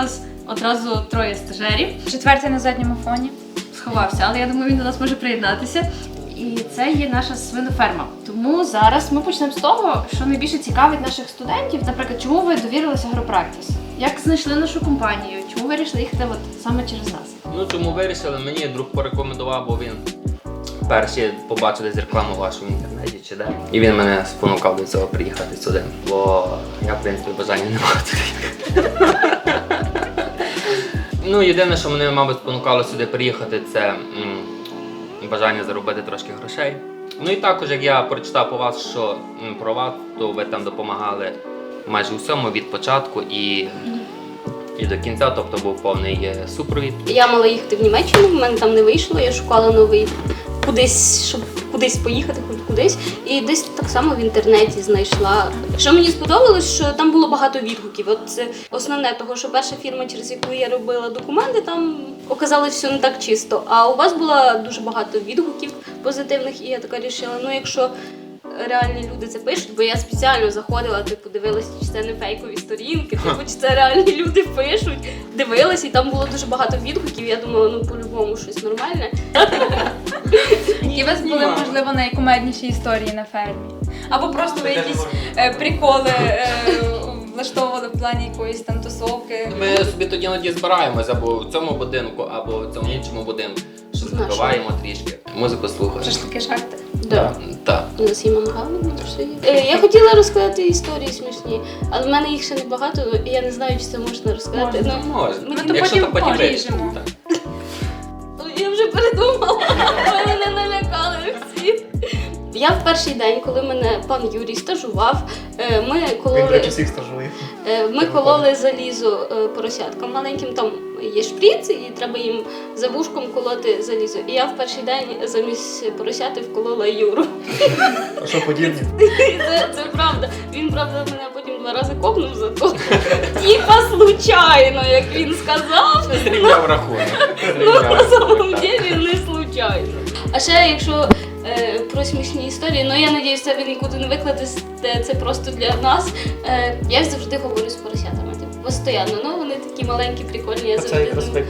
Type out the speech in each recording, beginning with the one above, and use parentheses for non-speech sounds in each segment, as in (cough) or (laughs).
нас одразу троє стажерів. Четвертий на задньому фоні. Сховався, але я думаю, він до нас може приєднатися. І це є наша свиноферма. Тому зараз ми почнемо з того, що найбільше цікавить наших студентів. Наприклад, чому ви довірилися Агропрактіс? Як знайшли нашу компанію? Чому вирішили їхати от саме через нас? Ну чому вирішили? Мені друг порекомендував, бо він перший побачив десь рекламу вашу в інтернеті чи де. І він мене спонукав до цього приїхати сюди. Бо я, в принципі, бажання не мав туди їхати. Ну, єдине, що мене, мабуть, спонукало сюди приїхати, це м, бажання заробити трошки грошей. Ну і також, як я прочитав по вас, що м, про вас, то ви там допомагали майже усьому від початку і, і до кінця, тобто був повний е, супровід. Я мала їхати в Німеччину, в мене там не вийшло, я шукала новий кудись, щоб кудись поїхати, хоч кудись. І десь так само в інтернеті знайшла. Що мені сподобалось, що там було багато відгуків. От це основне того, що перша фірма, через яку я робила документи, там оказалось все не так чисто. А у вас було дуже багато відгуків позитивних, і я така рішила, ну якщо. Реальні люди це пишуть, бо я спеціально заходила, типу, дивилася, чи це не фейкові сторінки, типу, чи це реальні люди пишуть. Дивилась, і там було дуже багато відгуків. Я думала, ну по-любому щось нормальне. Які у вас були, можливо, найкумедніші історії на фермі? Або просто ви якісь е, приколи е, влаштовували в плані якоїсь там тусовки. Ми собі тоді іноді збираємось або в цьому будинку, або в цьому іншому будинку. Що Знаєш. трішки. Музику слухаємо. Шашлики жарти. Да. Так. У нас є мангал, ну все є. Е, Я хотіла розказати історії смішні, але в мене їх ще небагато, і я не знаю, чи це можна розказати. Ну, Ну, можна. Ну, то Якщо потім поріжемо. Я вже передумала, мене налякали всі. Я в перший день, коли мене пан Юрій стажував, е, ми Він, до кололи, речі, всіх стажує. е, ми кололи залізо поросяткам маленьким. Там є шприц, і треба їм за вушком колоти залізо. І я в перший день замість поросяти вколола Юру. А що подібне? (laughs) Це, це правда. Він правда мене потім два рази копнув за то. Типа случайно, як він сказав. (laughs) Зрівняв рахунок. Ну на самом деле не случайно. А ще якщо е, про смішні історії, ну я надіюсь, це ви нікуди не викладете, це просто для нас. Е, я завжди говорю з поросятами. Постійно. Ну вони такі маленькі, прикольні. Я завжди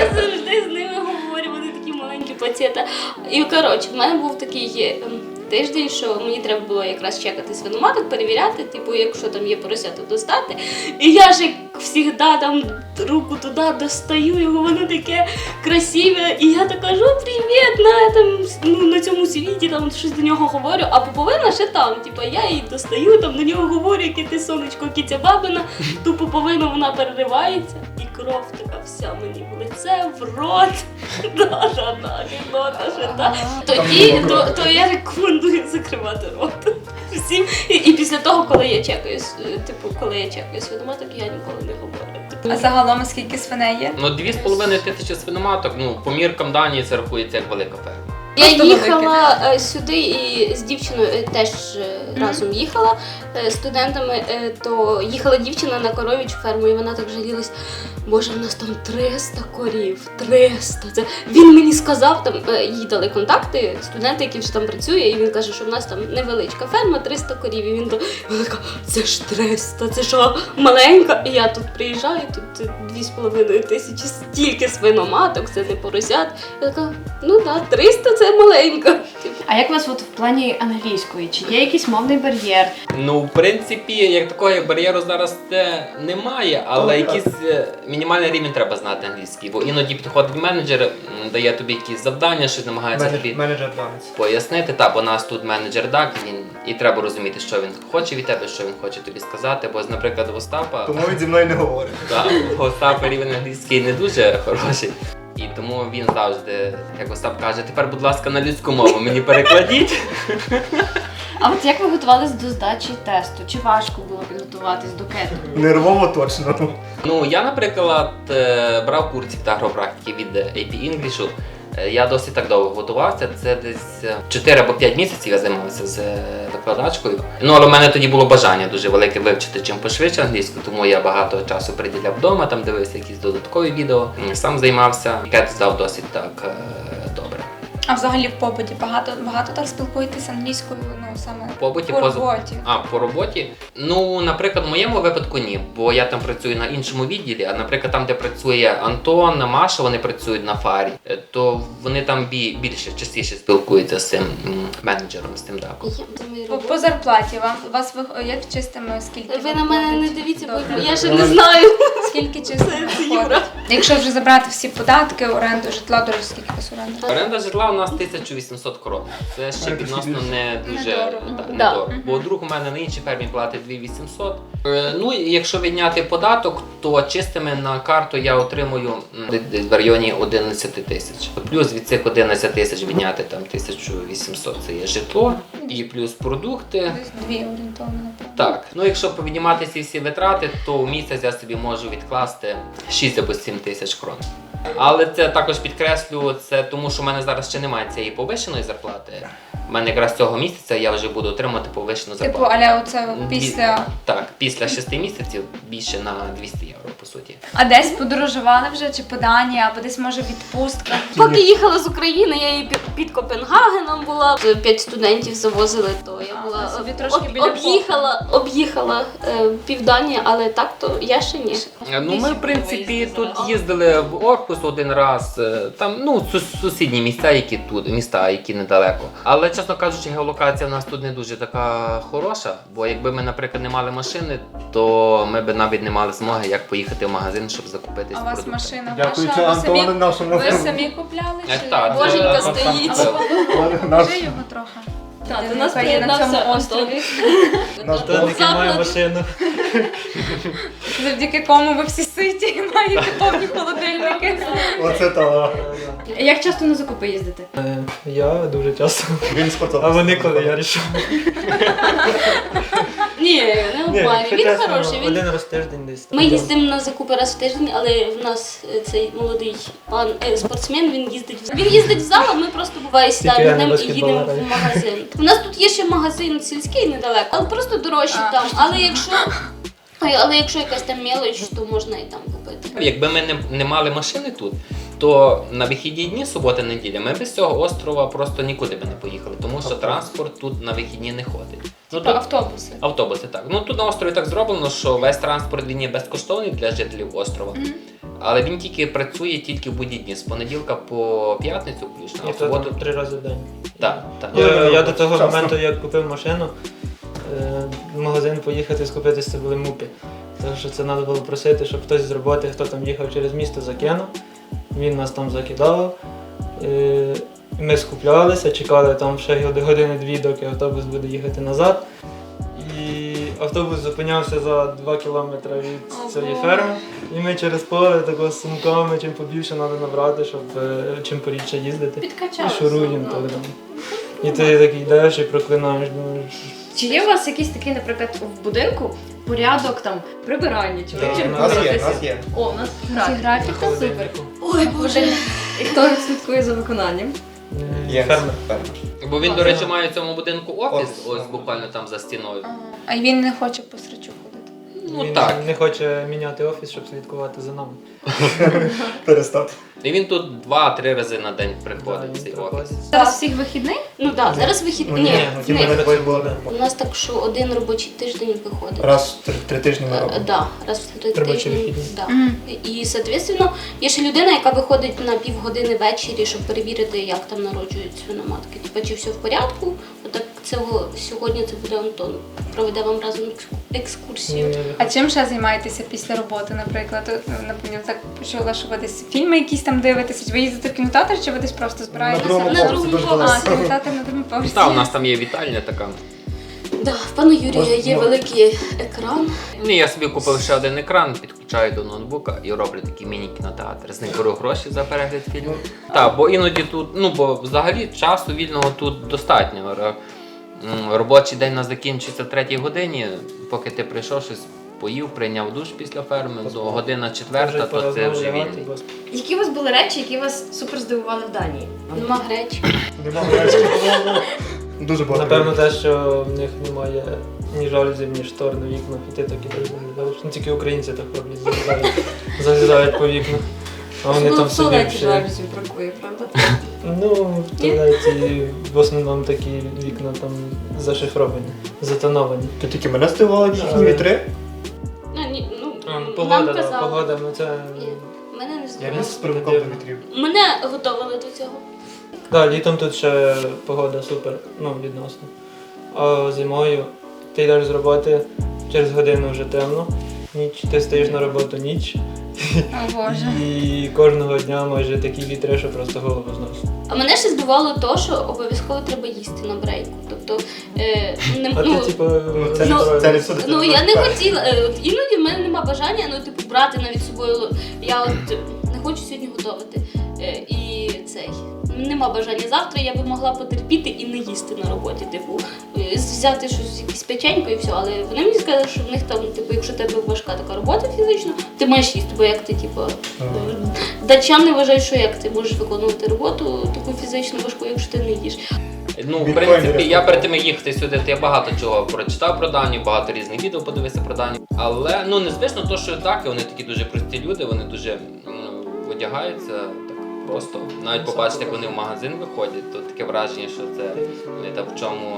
я завжди з ними говорю, вони такі маленькі пацієнта. І коротше, в мене був такий ем, тиждень, що мені треба було якраз чекати свиноматок, перевіряти, типу, якщо там є поросята достати. І я ж як завжди там руку туди достаю, його воно таке красиве. І я так кажу, привіт, на, там, ну, на цьому світі, там щось до нього говорю, а поповина ще там. Типу, я її достаю, там до нього говорю, яке ти сонечко, кіця бабина, ту поповину вона переривається, кров така вся мені в лице, в рот. (laughs) Да, да, да, гіднота ще та. Тоді то, то я рекомендую закривати рот. (laughs) Всім. І, і після того, коли я чекаю, типу, коли я чекаю свиноматок, я ніколи не говорю. А загалом скільки свиней є? Ну, дві з половиною тисячі свиноматок, ну, по міркам Данії це рахується як велика ферма. Я Просто їхала е, сюди і з дівчиною е, теж е, разом їхала студентами, то їхала дівчина на коров'ячу ферму, і вона так жалілась. Боже, в нас там 300 корів, 300. Це він мені сказав, там їй дали контакти, студенти, які вже там працює, і він каже, що в нас там невеличка ферма, 300 корів. І він то вона така, це ж 300, це що маленька. І я тут приїжджаю, тут е, 2,5 тисячі стільки свиноматок, це не поросят. Я така, ну так, 300 це маленька. Типу, А як у вас от в плані англійської? Чи є якийсь мовний бар'єр? Ну, в принципі, як такого бар'єру зараз це немає, але якийсь е, мінімальний рівень треба знати англійський. Бо іноді підходить менеджер, м, дає тобі якісь завдання, щось намагається тобі Менеджер данець. пояснити. Та, бо у нас тут менеджер так, він і треба розуміти, що він хоче від тебе, що він хоче тобі сказати. Бо, наприклад, в Остапа. Тому він зі мною не говорить. (laughs) Так, у Остапа рівень англійський не дуже хороший. І тому він завжди, як Остап каже, тепер, будь ласка, на людську мову мені перекладіть. А от як ви готувались до здачі тесту? Чи важко було підготуватись до кету? Нервово точно. Ну, я, наприклад, е, брав курсів та агропрактики від е, AP English. Е, Я досить так довго готувався. Це десь е, 4 або 5 місяців я займався з е, викладачкою. Ну, але в мене тоді було бажання дуже велике вивчити чим пошвидше англійську, тому я багато часу приділяв вдома, там дивився якісь додаткові відео, сам займався. Кет здав досить так е. А взагалі в побуті багато багато так спілкуєтесь англійською. Ну саме Побуті по поза- роботі. А, по роботі? Ну, наприклад, в моєму випадку ні, бо я там працюю на іншому відділі, а наприклад, там, де працює Антон, Маша, вони працюють на фарі, е, то вони там бі- більше, частіше спілкуються з цим м, менеджером, з тим даком. Я думаю, По, робота. по зарплаті вам вас ви як чистими скільки? Ви на мене не виходить? дивіться, Добре. бо я ще не знаю. Скільки чистими виходить? Якщо вже забрати всі податки, оренду житла, дуже скільки у вас оренда? Оренда житла у нас 1800 крон. Це ще відносно не дуже Недорого. Бо друг у мене на іншій фермі платить 2800. Е, Ну і якщо відняти податок, то чистими на карту я отримую в районі 11 тисяч. Плюс від цих 11 тисяч відняти там 1800 це є житло, і плюс продукти. Десь дві орієнтовно. Так, ну якщо піднімати ці всі витрати, то в місяць я собі можу відкласти 6 або 7 тисяч крон. Але це також підкреслю, це тому, що в мене зараз ще немає цієї повищеної зарплати. У мене якраз цього місяця я вже буду отримати повищену Типу, але оце після. Так, після 6 місяців більше на 200 євро, по суті. А десь подорожували вже чи по Данії, або десь може відпустка. Поки їхала з України, я і під, під Копенгагеном була. П'ять студентів завозили, то я була ви собі об- трошки об- біля об'їхала, об'їхала е, півдані, але так то я ще ні. Ну, ми, в принципі, тут їздили в Орхус один раз, е, там, ну, сусідні місця, які тут, міста, які недалеко. Але, чесно кажучи, геолокація в нас тут не дуже така хороша, бо якби ми, наприклад, не мали машини, то ми б навіть не мали змоги, як поїхати в магазин, щоб закупитись А у вас продукти. машина Дякуючи ваша? Ви Антону самі, нашому. ви самі купляли? Чи... так, Боженька стоїть. Покажи його трохи. Так, до нас є на цьому приєднався острові. наш Заклад. Бог. який має машину. Завдяки кому ви всі ситі маєте повні холодильники. Оце то. Як часто на закупи їздите? Е, Я дуже часто. Він спортсмен. А вони коли я рішив. (laughs) Ні, не в парі. Він чесно, хороший. Він... Один раз в тиждень десь. Ми їздимо на закупи раз в тиждень, але в нас е, цей молодий пан е, спортсмен, він їздить в зал. він їздить в зал, а ми просто буває сідаємо я з на ним і їдемо в магазин. У нас тут є ще магазин сільський недалеко, але просто дорожчий там. Але якщо Ой, але якщо якась там мелоч, то можна і там купити. Якби ми не, не мали машини тут, то на вихідні дні, субота, неділя, ми без цього острова просто нікуди би не поїхали, тому що транспорт тут на вихідні не ходить. Ну, тут, автобуси. автобуси так. Ну тут на острові так зроблено, що весь транспорт він є безкоштовний для жителів острова. Мгм. Але він тільки працює тільки в будні дні, з понеділка по п'ятницю включно, а в суботу. там три рази в день. Так, так. Я, я до того Вчасно. моменту, як купив машину, е, в магазин поїхати скупитися це були мупи. Тому що це треба було просити, щоб хтось з роботи, хто там їхав через місто, закинув. Він нас там закидав. Е, Ми скуплялися, чекали там ще години-дві, доки автобус буде їхати назад. І автобус зупинявся за 2 кілометри від цієї ферми. І ми через поле тако з сумками, чим побільше треба набрати, щоб е, чим порідше їздити. І шуруємо так. І ти такий йдеш і проклинаєш, думаєш. Чи є у вас якийсь такий, наприклад, в будинку порядок там прибирання, чи Да, у нас є, у нас є. О, у нас Ці графік. графіка супер. Ой, Боже. І хто слідкує за виконанням? Є. Фермер. Фермер. Бо він, до речі, має в цьому будинку офіс, Офіс, ось буквально там за стіною. А він не хоче по срачу ходити. Ну Він так. не хоче міняти офіс, щоб слідкувати за нами. (laughs) Перестати. І він тут два-три рази на день приходить цей офіс. Зараз всіх вихідних? Ну так, зараз вихід. Ну, Ні, ні, ті ні. мене двоє було. У нас так, що один робочий тиждень виходить. Раз в три, три тижні ми Е, робимо. Да, раз в три Робочі тижні. вихідні. Да. Мгм. І, соответственно, є ще людина, яка виходить на півгодини ввечері, щоб перевірити, як там народжують свиноматки. Типа, чи все в порядку. Отак цього сьогодні це буде Антон. Проведе вам разом екс- екскурсію. А чим ще займаєтеся після роботи, наприклад? Наприклад, так почула, що ви десь фільми якісь там дивитеся, чи ви їздите в кінотеатр, чи ви десь просто На збираєтеся? другому на поверсі другому дуже поверсі. А, далеко. кінотеатр на другому поверсі. Та, у нас там є вітальня така. Да, в пана Юрія є великий екран. Ні, я собі купив ще один екран, підключаю до ноутбука і роблю такий міні-кінотеатр. З них беру гроші за перегляд фільму. Так, бо іноді тут, ну бо взагалі часу вільного тут достатньо. Р- м, Робочий день у нас закінчується в третій годині, поки ти прийшов щось. Поїв, прийняв душ після ферми, до година четверта, то це вже вільний. Які у вас були речі, які вас супер здивували в Данії? Нема гречі. Нема гречки. Дуже багато. Напевно, те, що в них немає ні жалюзів, ні штор на вікнах, і ти так ідеш заглядаєш. Ну тільки українці так роблять, заглядають, (laughs) заглядають по вікнах. А вони Ну, там в собі туалеті ще. жалюзів бракує, правда? Ну, в туалеті в основному такі вікна там зашифровані, затоновані. То тільки мене здивували їхні вітри. Ну, ні, ну, А, ну, нам погода, да, казали. погода, ну це. Ні, Мене не Я не спривикав до вітрів. Мене готували до цього. Да, літом тут ще погода супер, ну, відносно. А зимою ти йдеш з роботи, через годину вже темно, ніч, ти стоїш на роботу ніч. О Боже. І кожного дня майже такі вітри, що просто голову зносить. А мене ще здивувало то, що обов'язково треба їсти на брейку. Тобто, е, не, А ну, типу, Ну, Ну, це не. Ну я не хотіла. е, От іноді в мене нема бажання, ну типу брати навіть з собою. Я от е, не хочу сьогодні готувати. Е, І цей нема бажання. Завтра я би могла потерпіти і не їсти на роботі. Типу, е, взяти щось якесь печенько і все. Але вони мені сказали, що в них там, типу, якщо тебе важка така робота фізична, ти маєш їсти, бо як ти, типу, е, датчани вважають, що як ти можеш виконувати роботу таку фізично важку, якщо ти не їш. Ну, в принципі, я перед тим як їхати сюди, то я багато чого прочитав про Данію, багато різних відео подивився про Данію. Але ну незвично то, що так, вони такі дуже прості люди, вони дуже ну, одягаються просто. Навіть побачити, як вони в магазин виходять, то таке враження, що це вони там в чому.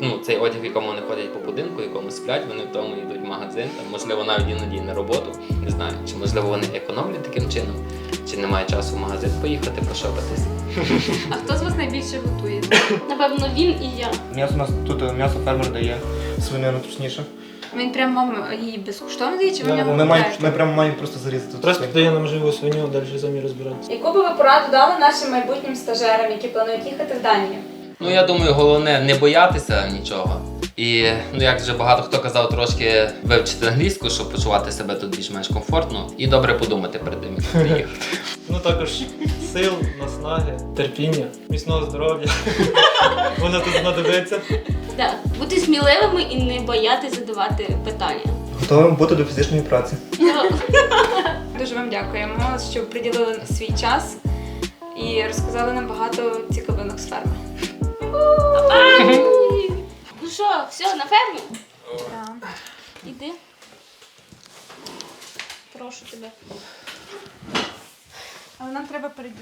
Ну, цей одяг, в якому вони ходять по будинку, в якому сплять, вони в тому йдуть в магазин, там, можливо, навіть іноді на роботу. Не знаю, чи можливо вони економлять таким чином, чи немає часу в магазин поїхати, пошопитись. (laughs) А хто з вас найбільше готує? Напевно, він і я. М'ясо у нас тут м'ясо фермер дає свинину точніше. Він прям вам її безкоштовно дає, чи ви в нього Ми, маємо, купляєте? ми прямо маємо просто зарізати. Просто дає нам живу свиню, далі самі розбиратися. Яку би ви пораду дали нашим майбутнім стажерам, які планують їхати в Данію? Ну я думаю, головне не боятися нічого. І ну як вже багато хто казав, трошки вивчити англійську, щоб почувати себе тут більш-менш комфортно, і добре подумати перед тим, як (laughs) приїхати. Ну також сил, наснаги, терпіння, міцного здоров'я. (laughs) Воно тут знадобиться. Да. Бути сміливими і не боятися задавати питання. Готовим бути до фізичної праці. (laughs) Дуже вам дякуємо, що приділили свій час і розказали нам багато цікавинок з ферми. Ну що, все, на фермі? Іди. Прошу тебе. Але нам треба перейти.